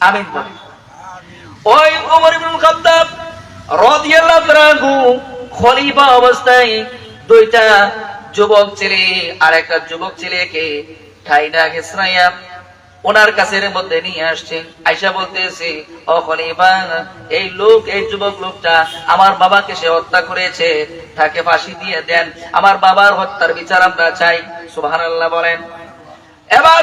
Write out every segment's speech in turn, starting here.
আমিন বলেন ওই খাত্তাব রাদিয়াল্লাহু তাআলা আনহু খলিফা অবস্থায় দুইটা যুবক ছেলে আর একটা যুবক ছেলেকে গেছরাইয়া ওনার মধ্যে নিয়ে আসছে। আয়সা বলতেছে, ও খলিফা, এই লোক, এই যুবক লোকটা আমার বাবাকে সে হত্যা করেছে। তাকে ফাঁসি দিয়ে দেন। আমার বাবার হত্যার বিচার আমরা চাই। সুবহানাল্লাহ বলেন। এবার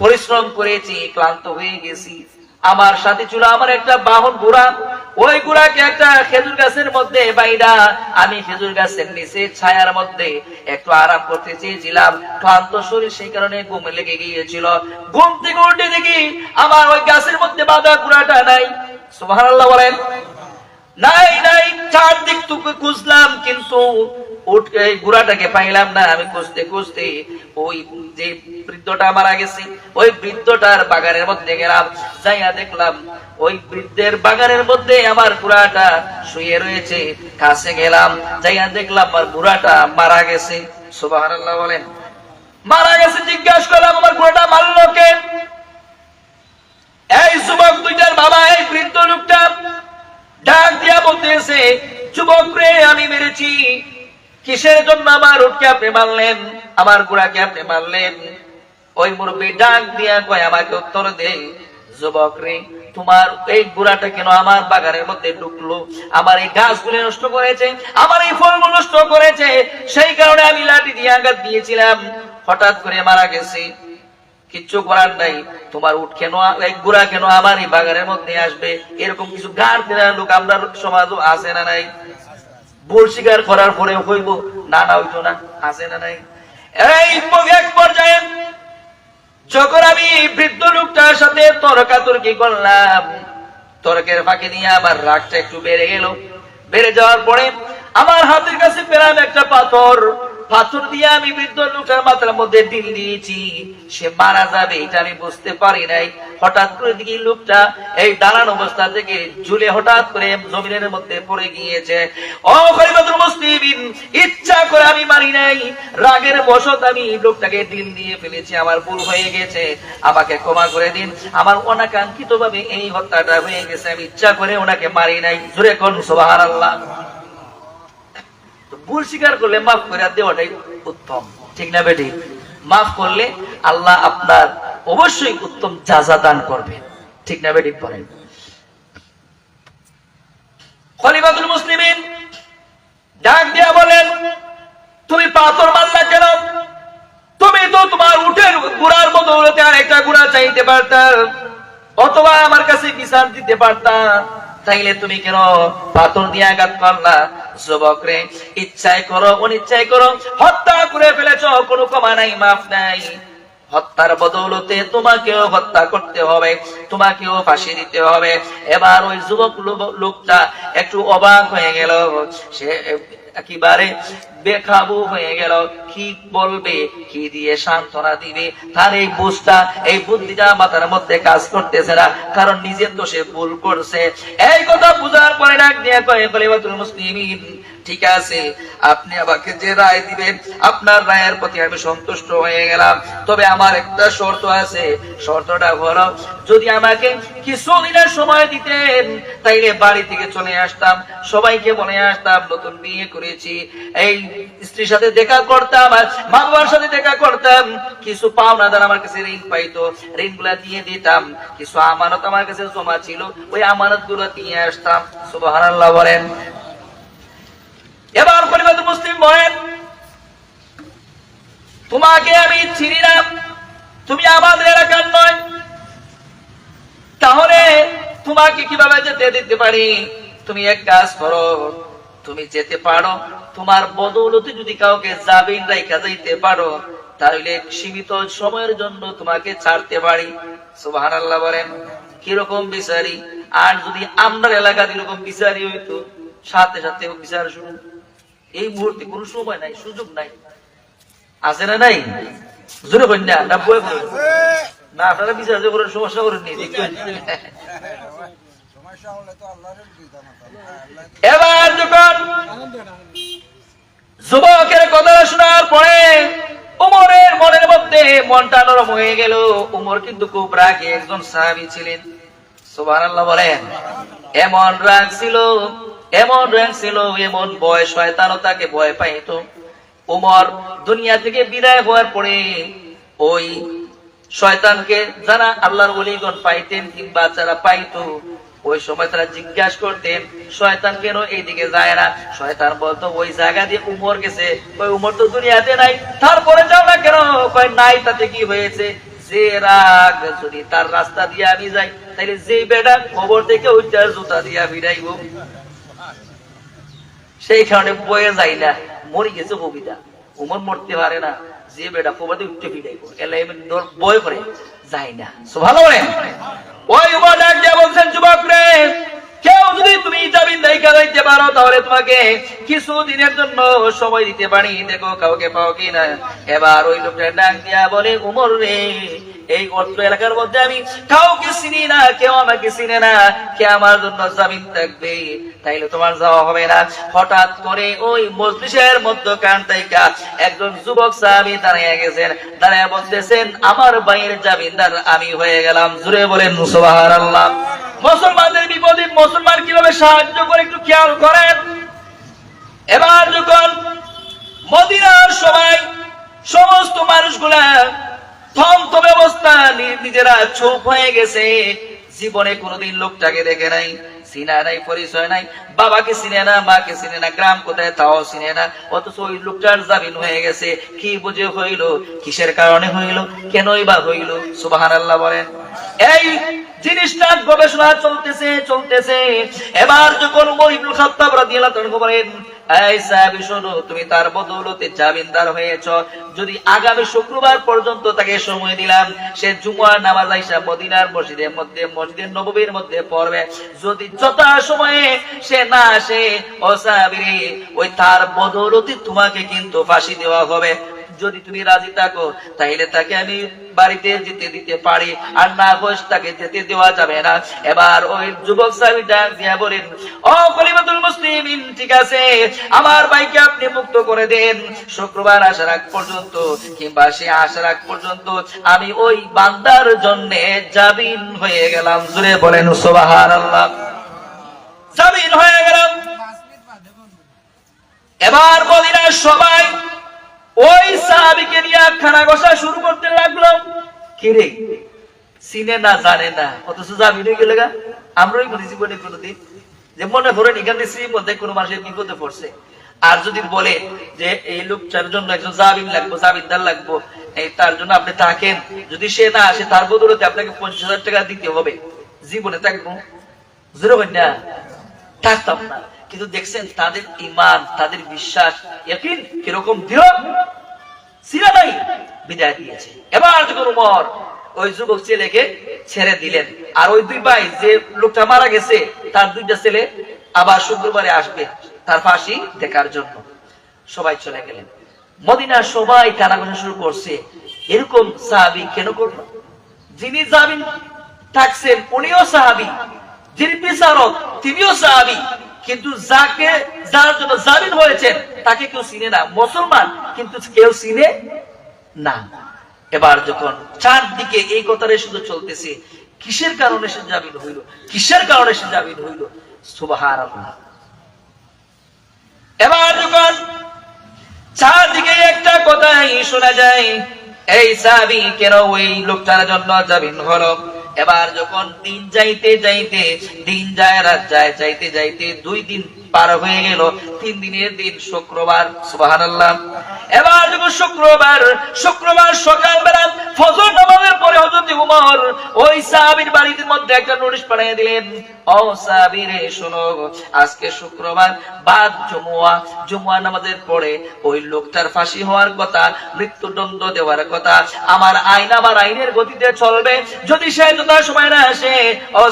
পরিশ্রম করেছি, ক্লান্ত হয়ে গেছি। আমার সাথে ছিল আমার একটা বাহন ঘোড়া ওই ঘোড়াকে একটা খেজুর গাছের মধ্যে বাইরা আমি খেজুর গাছের নিচে ছায়ার মধ্যে একটু আরাম করতে চেয়েছিলাম। ক্লান্ত শরীর সেই কারণে ঘুম লেগে গিয়েছিল। ঘুম থেকে উঠে দেখি আমার ওই গাছের মধ্যে বাঁধা ঘোড়াটা নাই। সুবহানাল্লাহ বলেন নাই নাই, চারদিক তোকে খুঁজলাম, কিন্তু গুড়াটাকে পাইলাম না, আমি খুঁজতে খুঁজতে ওই যে বৃদ্ধটা মারা গেছে, ওই বৃদ্ধটার বাগানের মধ্যে গেলাম, যাইয়া দেখলাম ওই বৃদ্ধের বাগানের মধ্যে আমার বুড়াটা শুয়ে রয়েছে, কাছে গেলাম, যাইয়া দেখলাম আমার বুড়াটা মারা গেছে। সুবহানাল্লাহ বলেন, মারা গেছে জিজ্ঞাসা করলাম আমার বুড়াটা মারলো কে এই যুবক দুইটার বাবা এই বৃদ্ধ লোকটা ডাক দিয়া বলতেছে যুবক আমি মেরেছি। কিসের জন্য আমার উঠকে আপনি মারলেন? আমার গুড়াকে আপনি মারলেন? ওই মুরব্বী ডাক দিয়া কয়, আমাকে উত্তর দে। যুবক রে, তোমার এই গুড়াটা কেন আমার বাগানের মধ্যে ঢুকলো? আমার এই গাছগুলি নষ্ট করেছে, আমার এই ফলগুলো নষ্ট করেছে। সেই কারণে আমি লাঠি দিয়ে আঘাত দিয়েছিলাম। হঠাৎ করে মারা গেছে। কিচ্ছু করার নাই। তোমার উঠ কেন এই গুড়া কেন আমার এই বাগানের মধ্যে আসবে? এরকম কিছু গাড় ফেরার লোক আমরা সমাজও আছে না নাই? ভুল স্বীকার করার পরে হইব। না না, হইতো না। আছে না নাই? এই এক পর্যায়ে। যখন আমি বৃদ্ধ লোকটার সাথে তর্কাতর্কি করলাম, তর্কের ফাঁকে দিয়ে আমার রাগটা একটু বেড়ে গেল। বেড়ে যাওয়ার পরে আমার হাতের কাছে পেলাম একটা পাথর। পাথর দিয়ে আমি বৃদ্ধ লোকটার মাথার মধ্যে ডিল দিয়েছি। সে মারা যাবে, এটা আমি বুঝতে পারি নাই। হঠাৎ করে দেখি লোকটা এই দাঁড়ান অবস্থা থেকে ঝুলে হঠাৎ করে জমিনের মধ্যে পড়ে গিয়েছে। ইচ্ছা করে আমি মারি নাই। রাগের বশত আমি লোকটাকে ডিল দিয়ে ফেলেছি, আমার ভুল হয়ে গেছে। আমাকে ক্ষমা করে দিন। আমার অনাকাঙ্ক্ষিত ভাবে এই হত্যাটা হয়ে গেছে, আমি ইচ্ছা করে ওনাকে মারি নাই। জোরে কোন সুবহানাল্লাহ। তো ভুল স্বীকার করলে মাফ করে দেওয়াটাই উত্তম। ঠিক না বেটি? মাফ করলে আল্লাহ আপনার অবশ্যই উত্তম যাজা দান করবে। ঠিক না বেটি? বলেন। খলিফাতুল ডাক দিয়া বলেন, তুমি পাথর মারলা কেন? তুমি তো তোমার উঠের গুড়ার উড়তে আর একটা গুড়া চাইতে পারতা। অথবা আমার কাছে বিচার দিতে পারতাম তাইলে তুমি কেন পাথর দিয়ে আঘাত করলা যুবক রে ইচ্ছায় করো অনিচ্ছায় করো, হত্যা করে ফেলেছ, কোনো ক্ষমা নাই, মাফ নাই। হত্যার বদৌলতে তোমাকেও হত্যা করতে হবে, তোমাকেও ফাঁসি দিতে হবে। এবার ওই যুবক লোকটা একটু অবাক হয়ে গেল। সে একেবারে বেকাবু হয়ে গেল। কি বলবে? কি দিয়ে সান্ত্বনা দিবে? তার এই বুঝটা, এই বুদ্ধিটা মাথার মধ্যে কাজ করতেছে না, কারণ নিজে তো সে ভুল করছে। এই কথা বুঝার পরে ডাক দিয়ে কয়ে, খলিফাতুল মুসলিমিন, ঠিক আছে, আপনি আমাকে যে রায় দিবেন, আপনার রায়ের প্রতি আমি সন্তুষ্ট হয়ে গেলাম। তবে আমার একটা শর্ত আছে। শর্তটা হলো, যদি আমাকে কিছু দিনের সময় দিতেন, তাইলে বাড়ি থেকে চলে আসতাম। সবাইকে বলে আসতাম, নতুন বিয়ে করেছি। এই স্ত্রীর সাথে দেখা করতাম মা বাবার সাথে দেখা করতাম। কিছু পাওনা দ্বারা আমার কাছে ঋণ পাইতো। ঋণগুলা দিয়ে দিতাম। কিছু আমানত আমার কাছে জমা ছিল। ওই আমানতগুলো দিয়ে আসতাম। সুবহানাল্লাহ বলেন। এবার পরিবার মুসলিম বলেন, তোমাকে আমি চিনি না তুমি আমাদের এলাকার নয়। তাহলে তোমাকে কীভাবে যেতে দিতে পারি? তুমি এক কাজ করো তুমি যেতে পারো, তোমার বদৌলতে যদি কাউকে জামিন রাইখা যাইতে পারো, তাহলে সীমিত সময়ের জন্য তোমাকে ছাড়তে পারি। সুবহানাল্লাহ বলেন, কীরকম বিচারি? আর যদি আমরা এলাকার এরকম বিচারি হইতো, সাথে সাথে বিচার শুরু এই মুহূর্তে কোনো সময় নাই, সুযোগ নাই। আছে না নাই? জোরে কন্যা না আপনারা বিচার যে করেন, সমস্যা করেন নি দেখবেন এবার যখন যুবকের কথা শোনার পরে উমরের মনের মধ্যে মনটা নরম হয়ে গেল। উমর কিন্তু খুব রাগে একজন সাহাবী ছিলেন। সুবহানাল্লাহ বলেন, এমন রাগ ছিল, এমন রাগ ছিল, এমন ভয় শয়তানও তাকে ভয় পাইতো। উমর দুনিয়া থেকে বিদায় হওয়ার পরে ওই শয়তানকে যারা আল্লাহর ওলিগণ পাইতেন কিংবা যারা পাইতো ওই সময় তারা জিজ্ঞাসা করতেন শয়তান কেন এইদিকে যায় না? শয়তান বলতো, ওই জায়গা দিয়ে উমর গেছে। ওই উমর তো দুনিয়াতে নাই। তারপরে যাও না কেন? কয়, নাই, তাতে কি হয়েছে? যে রাগ যদি তার রাস্তা দিয়ে আমি যাই তাহলে যে বেটা খবর থেকে ওইটার জুতা দিয়া ফিরাইব সেই কারণে বয়ে যাই না, মরি গেছে কবিতা। উমর মরতে পারে না, যে বেটা কবাতে উঠতে ফিরাইব। এলাই বয় করে যাই না। ভালো ওই উমর ডাক দিয়ে বলছেন যুবক রে কেউ যদি তুমি জামিন দায়িকা দিতে পারো, তাহলে তোমাকে কিছু দিনের জন্য সময় দিতে পারি। দেখো কাউকে পাও কি না। এবার ওই লোকটা ডাক দিয়া বলে, উমর রে, এই অত্র এলাকার মধ্যে আমি কাউকে চিনি না, কেউ আমাকে চিনে না। কে আমার জন্য জামিন থাকবে? তাইলে তোমার যাওয়া হবে না। হঠাৎ করে ওই মজলিসের মধ্যে কান তাইকা একজন যুবক সাহাবী দাঁড়িয়ে গেছেন। দাঁড়িয়ে বলতেছেন, আমার বাইয়ের জামিনদার আমি হয়ে গেলাম। জুড়ে বলেন, সুবহানাল্লাহ। মুসলমানদের বিপদে মুসলমান কীভাবে সাহায্য করে একটু খেয়াল করেন। এবার যখন মদিনার সবাই সমস্ত মানুষগুলা থমথ ব্যবস্থা নিজেরা চুপ হয়ে গেছে। জীবনে কোনোদিন লোকটাকে দেখে নাই, চিনা নাই, পরিচয় নাই, বাবাকে চিনে না, মাকে চিনে না, গ্রাম কোথায় তাও চিনে না, অথচ ওই লোকটার জামিন হয়ে গেছে। কি বুঝে হইল, কিসের কারণে হইল, কেনই বা হইল সুবাহান আল্লাহ বলেন। এই জিনিসটা গবেষণা চলতেছে চলতেছে। এবার যখন ইবনুল খাত্তাব রাদিয়াল্লাহু তাআলা বলেন এই সাহাবী শোনো তুমি তার বদৌলতে জামিনদার হয়েছ। যদি আগামী শুক্রবার পর্যন্ত তাকে সময় দিলাম সে জুমার নামাজ আইসা মদিনার মসজিদের মধ্যে মসজিদের নববীর মধ্যে পড়বে। যদি যথা সময়ে সে না আসে ও সাহাবী রে, ওই তার বদৌলতে তোমাকে কিন্তু ফাঁসি দেওয়া হবে। যদি তুমি রাজি থাকো তাহলে তাকে আমি বাড়িতে যেতে দিতে পারি। আর না হোস তাকে যেতে দেওয়া যাবে না। এবার ওই যুবক সাহেব ডাক বলেন, ও কলিমাতুল মুসলিমিন ঠিক আছে। আমার ভাইকে আপনি মুক্ত করে দেন। শুক্রবার আসার আগ পর্যন্ত কিংবা সে আসার আগ পর্যন্ত আমি ওই বান্দার জন্য জামিন হয়ে গেলাম। জুড়ে বলেন জামিন হয়ে গেলাম। এবার মদিনার সবাই ওই সাহাবিকে নিয়ে খানা শুরু করতে লাগল। না, জানে না। গেলে করি জীবনে কোনোদিন। যে মনে এখানে মধ্যে কোনো মানুষের বিপদে পড়ছে। আর যদি বলে যে এই লোকটার জন্য একজন জামিন লাগবো জামিনদার লাগবো, এই তার জন্য আপনি থাকেন। যদি সে না আসে, তার বদলতে আপনাকে পঞ্চাশ হাজার টাকা দিতে হবে। জীবনে থাকব। না, থাকতাম না। কিন্তু দেখছেন তাদের ইমান, তাদের বিশ্বাস কীরকম দৃঢ়। ছিল নাই বিদায় দিয়েছে। এবার যখন উমর ওই যুবক ছেলেকে ছেড়ে দিলেন, আর ওই দুই ভাই যে লোকটা মারা গেছে, তার দুইটা ছেলে আবার শুক্রবারে আসবে তার ফাঁসি দেখার জন্য। সবাই চলে গেলেন। মদিনার সবাই কানাঘোষা শুরু করছে। এরকম সাহাবি কেন করল? যিনি জামিন থাকছেন, উনিও সাহাবি। যিনি বিচারক, তিনিও সাহাবি। কিন্তু যাকে, যার জন্য জামিন হয়েছেন তাকে কেউ চিনে না। মুসলমান, কিন্তু কেউ চিনে না। এবার যখন চারদিকে এই কথাটা শুধু চলতেছে, কিসের কারণে সে জামিন হইল? কিসের কারণে সে জামিন হইল? সুবাহার এবার যখন চারদিকে একটা কথাই শোনা যায়, এই সাবি কেন ওই লোকটার জন্য জামিন হলো? এবার যখন দিন যাইতে যাইতে, দিন যায়, রাত যায়, যাইতে যাইতে দুই দিন পার হয়ে গেল, তিন দিনের দিন শুক্রবার সুবাহান এবার যখন শুক্রবার শুক্রবার সকালবেলা ফজর নামাজের পরে হজরত উমর ওই সাহাবীর বাড়ির মধ্যে একটা নোটিশ পাঠিয়ে দিলেন, ও সাহাবী রে শোনো, আজকে শুক্রবার বাদ জমুয়া জমুয়া নামাজের পরে ওই লোকটার ফাঁসি হওয়ার কথা, মৃত্যুদণ্ড দেওয়ার কথা, আমার আইন আমার আইনের গতিতে চলবে। যদি সে আসে। ও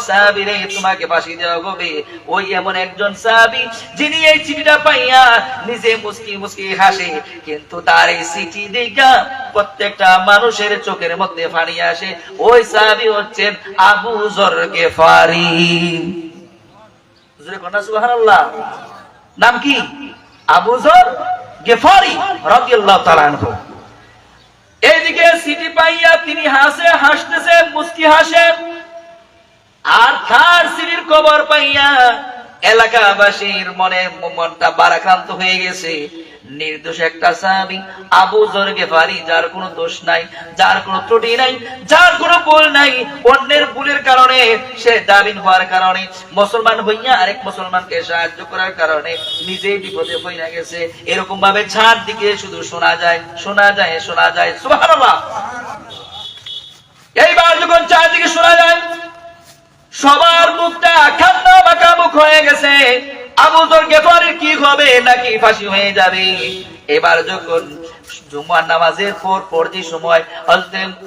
রে, তোমাকে ফাঁসি দেওয়া হবে। ওই এমন একজন যিনি এই চিঠিটা পাইয়া নিজে হাসে। কিন্তু তার এই চিঠি দেখা প্রত্যেকটা মানুষের চোখের মধ্যে ফানি আসে। ওই সাহাবি হচ্ছেন আবু জর গেফারি সুবহানাল্লাহ। নাম কি? আবু জর গেফারি রাদিয়াল্লাহু তাআলা আনহু। এইদিকে সিটি পাইয়া তিনি হাসে হাসতেছে মুস্কি হাসে। আর তার সিটির কবর পাইয়া এলাকাবাসীর মনে মনটা বারাক্রান্ত হয়ে গেছে। নির্দোষ একটা সাহাবি, আবু জরগে ফারি যার কোনো দোষ নাই, যার কোনো ত্রুটি নাই, যার কোনো ভুল নাই, অন্যের ভুলের কারণে সে দাবিন হওয়ার কারণে, মুসলমান হইয়া আরেক মুসলমানকে সাহায্য করার কারণে নিজেই বিপদে হইয়া গেছে। এরকম ভাবে ছাড় দিকে শুধু শোনা যায় শোনা যায় শোনা যায়। সুবহানাল্লাহ! এইবার যখন চারদিকে শোনা যায় সবার মুখটা খান্না বাঁকা মুখ হয়ে গেছে। আবু তোর কি হবে? নাকি ফাঁসি হয়ে যাবে? এবার যখন জুমার নামাজের পর পর যে সময়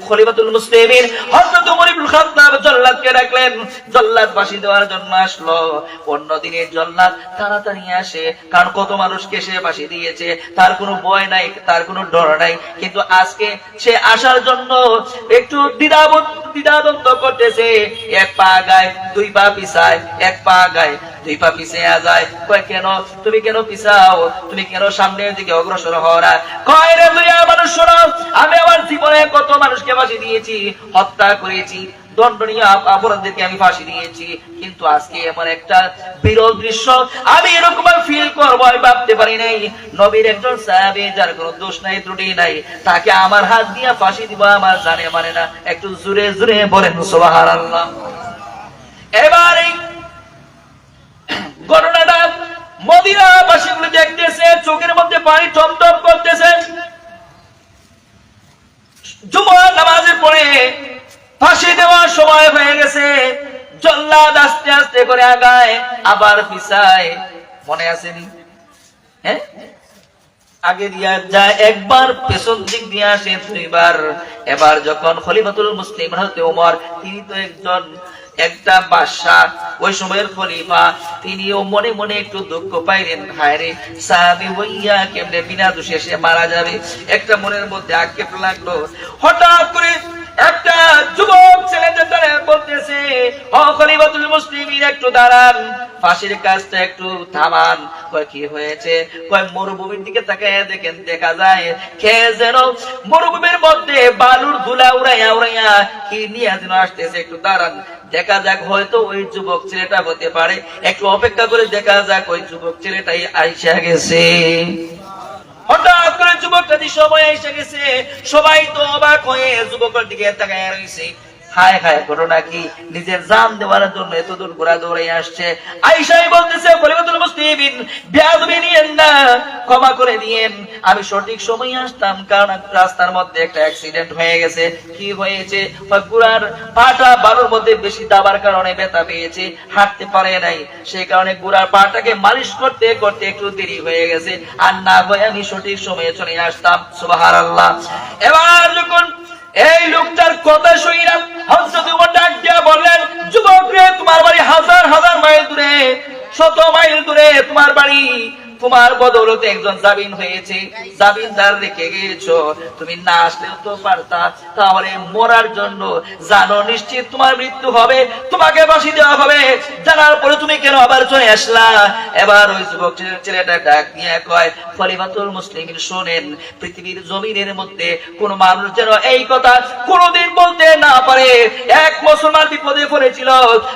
খলিফাতুল মুসলিমিন হযরত ইবনে খাত্তাব জল্লাদকে দেওয়ার জন্য আসলো। অন্য দিনের জল্লাদ তাড়াতাড়ি আসে। কারণ কত মানুষকে সে দিয়েছে। তার কোনো ভয় নাই, তার কোনো ডর নাই। কিন্তু আজকে সে আসার জন্য একটু দ্বিধাবোধ দ্বিধাদ্বন্দ্ব করতেছে। এক পা গায়, দুই পা পিছায়, এক পা গায়। দুই পা পিছিয়ে যায়। কয়, কেন? তুমি কেন পিছাও? তুমি কেন সামনের দিকে অগ্রসর হও না? কয় রে দুইয়া মানুষ, শোনো, আমি আমার জীবনে কত মানুষকে ফাঁসি দিয়েছি, হত্যা করেছি তাকে আমার হাত দিয়ে ফাঁসি দিব, আমার জানে মানে না। একটু জুড়ে জুড়ে বলেন, সুবহানাল্লাহ। এবার এই ঘটনাটা মদিনা বাসীগুলো দেখতেছে, চোখের মধ্যে পানি টমটম করতেছে। নামাজের পরে ফাঁসি দেওয়ার সময় হয়ে গেছে। জল্লাদ আস্তে আস্তে করে আগায়, আবার পিছায়। মনে আসেনি হ্যাঁ? আগে দিয়া যায়, একবার পেছন দিক দিয়ে আসে দুইবার। এবার যখন খলিফাতুল মুসলিম হতে ওমর, তিনি তো একজন একটা বাদশাহ, ওই সময়ের খলিফা, তিনিও মনে মনে একটু দুঃখ পাইলেন হায়রে সাহাবি হইয়া কেমনে বিনা দোষে সে মারা যাবে? একটা মনের মধ্যে আক্ষেপ লাগল। হঠাৎ করে একটা যুবক ছেলে যেটা বলতেছে ও খলিফাতুল একটু দাঁড়ান। ফাঁসির কাজটা একটু থামান। কয়, কি হয়েছে? কয়, মরুভূমির দিকে তাকায় দেখেন, দেখা যায় কে যেন মরুভূমির মধ্যে বালুর ধুলা উড়াইয়া উড়াইয়া কি নিয়ে যেন আসতেছে, একটু দাঁড়ান। দেখা যাক, হয়তো ওই যুবক ছেলেটা হতে পারে। একটু অপেক্ষা করে দেখা যাক, ওই যুবক ছেলেটাই আইসা গেছে। হঠাৎ করে যুবকটা সময় এসে গেছে সবাই তো অবাক হয়ে যুবকের দিকে তাকায় রয়েছে হায় হায়, ঘটনা কি? নিজের জান দেওয়ার জন্য এত দূর ঘোরা দৌড়ে আসছে। আইসাই বলতেছে ক্ষমা করে দিয়েন। আমি সঠিক সময় আসতাম, কারণ রাস্তার মধ্যে একটা অ্যাক্সিডেন্ট হয়ে গেছে। কি হয়েছে? গুড়ার পাটা বালুর মধ্যে বেশি দাবার কারণে ব্যথা পেয়েছে, হাঁটতে পারে নাই। সেই কারণে গুড়ার পাটাকে মালিশ করতে করতে একটু দেরি হয়ে গেছে। আর না হয় আমি সঠিক সময়ে চলে আসতাম। সুবাহার আল্লাহ এবার যখন এই লোকটার কথা শুনিলাম হজরত উমর ডাক দিয়া বললেন, যুবক রে, তোমার বাড়ি হাজার হাজার মাইল দূরে, শত মাইল দূরে তোমার বাড়ি। তোমার বদৌলতে একজন জাবিন হয়েছে। জাবিনদার রেখে গিয়েছো। তুমি না আসলেও তো পারতা। তাহলে মরার জন্য জানো নিশ্চিত তোমার মৃত্যু হবে। তোমাকে বাসি দেওয়া হবে। জানার পরে তুমি কেন আবার চলে আসলা? এবার ওই যুবক ছেলেটা ডাক দিয়ে কয়, খলিফাতুল মুসলিমিন, শোনেন, পৃথিবীর জমিনের মধ্যে কোন মানুষ যেন এই কথা কোনোদিন বলতে না পারে। এক মুসলমান বিপদে পড়েছিল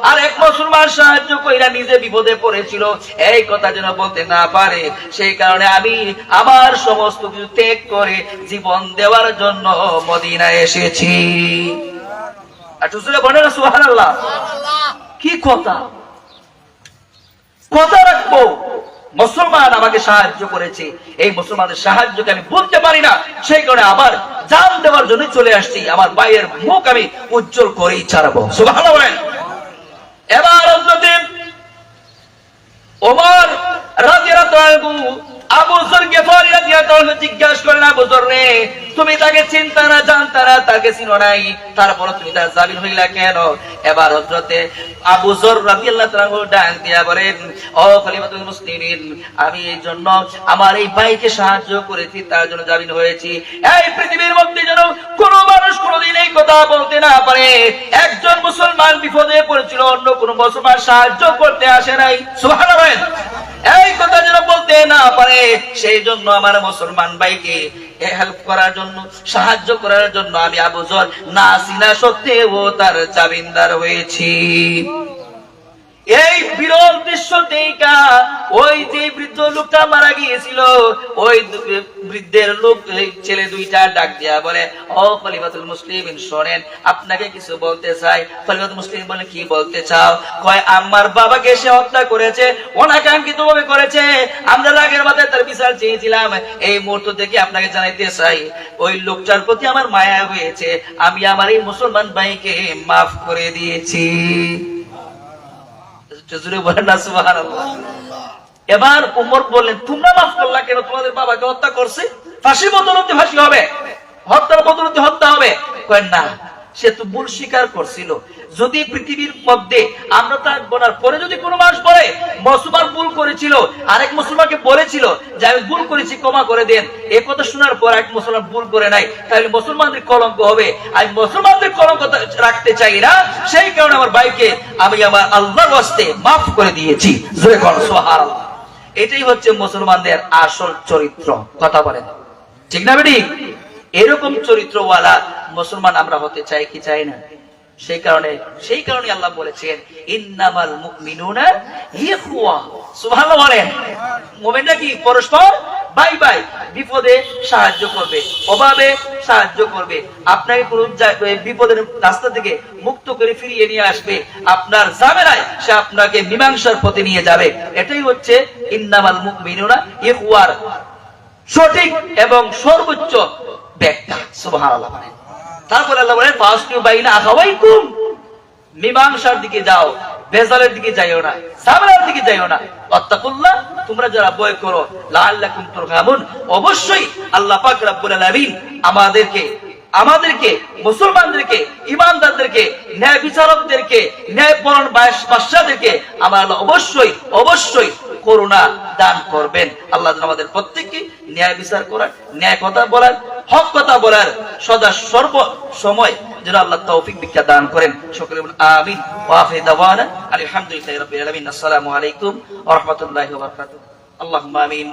আর এক মুসলমান সাহায্য কইরা নিজে বিপদে পড়েছিল। এই কথা যেন বলতে না পারে। সেই কারণে আমি আমার সমস্ত কিছু ত্যাগ করে জীবন দেওয়ার জন্য মদিনায় এসেছি। কি কথা? কথা রাখব। মুসলমান আমাকে সাহায্য করেছে। এই মুসলমানের সাহায্যকে আমি বলতে পারি না। সেই কারণে আবার জান দেওয়ার জন্য চলে আসছি। আমার ভাইয়ের মুখ আমি উজ্জ্বল করেই ছাড়বো। বলেন। এবার অন্যদিন ওমর রাজিয়াল্লাহু আবু করলেন, আবু যর রে, তুমি তাকে না জানতা না, তাকে চিনো নাই? তারপর তুমি তার হইলা কেন? এবার হজরতে আবু যর রাদিয়াল্লাহু তাআলা ডাক দিয়া বলেন, ও খলিফাতুল মুসলিমিন, আমি এই জন্য আমার এই ভাইকে সাহায্য করেছি, তার জন্য জামিন হয়েছি। এই পৃথিবীর মধ্যে যেন কোন মানুষ কোনোদিন এই কথা বলতে না পারে। একজন মুসলমান বিপদে পড়েছিল, অন্য কোন মুসলমান সাহায্য করতে আসে নাই। সুবহানাল্লাহ এই কথা যেন বলতে না পারে, সেই জন্য আমার মুসলমান ভাইকে হেল্প করার জন্য, সাহায্য করার জন্য আমি আবু জর না সিনা সত্ত্বেও তার জামিনদার হয়েছি। এই বিরল দৃশ্য দেখা, ওই যে বৃদ্ধ লোকটা মারা গিয়েছিল, ওই বৃদ্ধের লোক ছেলে দুইটা ডাক দিয়া বলে, ও খলিফাতুল মুসলিম শোনেন, আপনাকে কিছু বলতে চাই। খলিফাতুল মুসলিম বলে, কি বলতে চাও? কয়, আমার বাবাকে সে হত্যা করেছে অনাকাঙ্ক্ষিত ভাবে করেছে। আমরা রাগের মাথায় তার বিচার চেয়েছিলাম। এই মুহূর্ত থেকে আপনাকে জানাইতে চাই, ওই লোকটার প্রতি আমার মায়া হয়েছে। আমি আমার এই মুসলমান ভাইকে মাফ করে দিয়েছি। জোরে বলেন না এবার উমর বললেন, তোমরা মাফ করলা কেন? তোমাদের বাবাকে হত্যা করছে। ফাঁসি বদলতে ফাঁসি হবে। হত্যার বদলতে হত্যা হবে। কেন না। সে তো ভুল স্বীকার করছিল। যদি পৃথিবীর মধ্যে আমরা তার বলার পরে যদি কোনো মানুষ বলে মুসলমান ভুল করেছিল আরেক মুসলমানকে বলেছিল যে, আমি ভুল করেছি, ক্ষমা করে দেন এ কথা শোনার পর এক মুসলমান ভুল করে নাই। তাহলে মুসলমানদের কলঙ্ক হবে। আমি মুসলমানদের কলঙ্ক রাখতে চাই না। সেই কারণে আমার ভাইকে আমি আমার আল্লাহর ওয়াস্তে মাফ করে দিয়েছি। এটাই হচ্ছে মুসলমানদের আসল চরিত্র। কথা বলেন। ঠিক না বেটি? এরকম চরিত্রওয়ালা মুসলমান আমরা হতে চাই কি চাই না? সেই কারণে সেই কারণে আল্লাহ বলেছেন, ইন্নামাল মুমিনুনা ইখওয়া। সুবহানাল্লাহ বলেন। পরস্পর বাই বাই বিপদে সাহায্য করবে, অভাবে সাহায্য করবে, আপনাকে কোন বিপদের রাস্তা থেকে মুক্ত করে ফিরিয়ে নিয়ে আসবে, আপনার ঝামেলায় সে আপনাকে মীমাংসার পথে নিয়ে যাবে। এটাই হচ্ছে ইন্নামাল মুমিনুনা ইখওয়ার সঠিক এবং সর্বোচ্চ ব্যাখ্যা আল্লাহ বলেন বাইনা মীমাংসার দিকে যাও বেজালের দিকে যাইও না সাবরার দিকে যাইও না। অত্তাকুল্লাহ তোমরা যারা বয় করো, লাআল্লাকুম তুরহামুন। অবশ্যই আল্লাহ পাক রব্বুল আলামিন আমাদেরকে আমাদেরকে, মুসলমানদেরকে, ইমানদারদেরকে, ন্যায় বিচারকদেরকে, ন্যায় পরণ বাদশাদেরকে আমার আল্লাহ অবশ্যই অবশ্যই করুণা দান করবেন। আল্লাহ আমাদের প্রত্যেককে ন্যায় বিচার করার, ন্যায় কথা বলার, হক কথা বলার সদা সর্ব সময় যেন আল্লাহ তৌফিক ভিক্ষা দান করেন। সকলে আমিন। ওয়া আফি দাওয়ানা আসসালামু আলাইকুম ওয়া আল্লাহুম্মা আমিন।